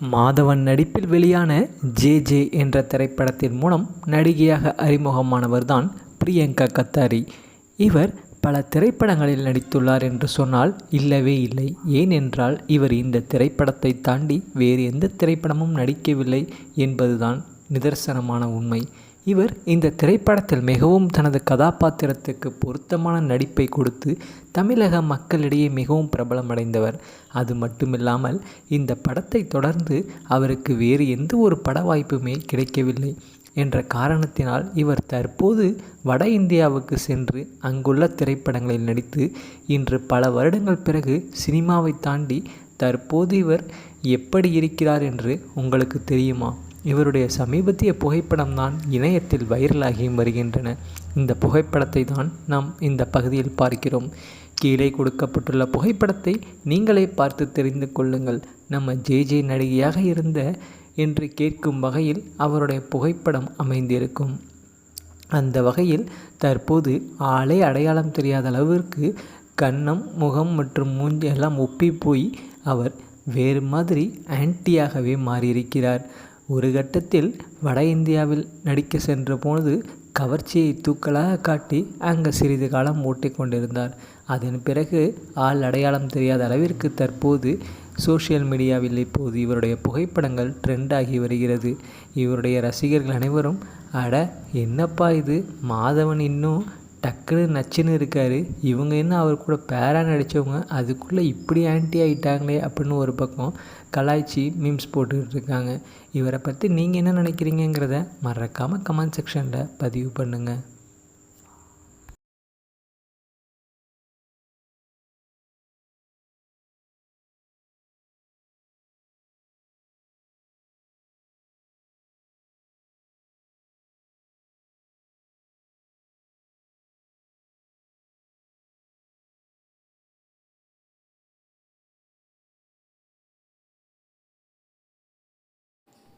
மாதவன் நடிப்பில் வெளியான J J என்ற திரைப்படத்தின் மூலம் நடிகையாக அறிமுகமானவர்தான் பிரியங்கா கத்தாரி. இவர் பல திரைப்படங்களில் நடித்துள்ளார் என்று சொன்னால் இல்லவே இல்லை. ஏனென்றால் இவர் இந்த திரைப்படத்தை தாண்டி வேறு எந்த திரைப்படமும் நடிக்கவில்லை என்பதுதான் நிதர்சனமான உண்மை. இவர் இந்த திரைப்படத்தில் மிகவும் தனது கதாபாத்திரத்துக்கு பொருத்தமான நடிப்பை கொடுத்து தமிழக மக்களிடையே மிகவும் பிரபலமடைந்தவர். அது மட்டுமில்லாமல் இந்த படத்தை தொடர்ந்து அவருக்கு வேறு எந்த ஒரு பட வாய்ப்புமே கிடைக்கவில்லை என்ற காரணத்தினால் இவர் தற்போது வட இந்தியாவுக்கு சென்று அங்குள்ள திரைப்படங்களில் நடித்து இன்று பல வருடங்கள் பிறகு சினிமாவை தாண்டி தற்போது இவர் எப்படி இருக்கிறார் என்று உங்களுக்கு தெரியுமா? இவருடைய சமீபத்திய புகைப்படம் தான் இணையத்தில் வைரலாகியும் வருகின்றன. இந்த புகைப்படத்தை தான் நாம் இந்த பகுதியில் பார்க்கிறோம். கீழே கொடுக்கப்பட்டுள்ள புகைப்படத்தை நீங்களே பார்த்து தெரிந்து கொள்ளுங்கள். நம்ம ஜே ஜே நடிகையாக இருந்த என்று கேட்கும் வகையில் அவருடைய புகைப்படம் அமைந்திருக்கும். அந்த வகையில் தற்போது ஆளே அடையாளம் தெரியாத அளவிற்கு கன்னம் முகம் மற்றும் மூஞ்சி எல்லாம் ஒப்பி போய் அவர் வேறு மாதிரி ஆன்டியாகவே மாறியிருக்கிறார். ஒரு கட்டத்தில் வட இந்தியாவில் நடிக்க சென்ற பொழுது கவர்ச்சியை தூக்கலாக காட்டி அங்கு சிறிது காலம் ஓட்டிக்கொண்டிருந்தார் அதன் பிறகு ஆள் அடையாளம் தெரியாத அளவிற்கு தற்போது சோஷியல் மீடியாவில் இப்போது இவருடைய புகைப்படங்கள் ட்ரெண்ட் ஆகி வருகிறது. இவருடைய ரசிகர்கள் அனைவரும் அட என்னப்பா இது? மாதவன் இன்னும் டக்குன்னு நச்சுன்னு இருக்கார். இவங்க என்ன அவர் கூட பேராக நடித்தவங்க அதுக்குள்ளே இப்படி ஆன்டி ஆகிட்டாங்களே அப்படின்னு ஒரு பக்கம் கலாய்ச்சி மீம்ஸ் போட்டுக்கிட்டு இருக்காங்க. இவரை பற்றி நீங்கள் என்ன நினைக்கிறீங்கிறத மறக்காமல் கமெண்ட் செக்ஷனில் பதிவு பண்ணுங்கள்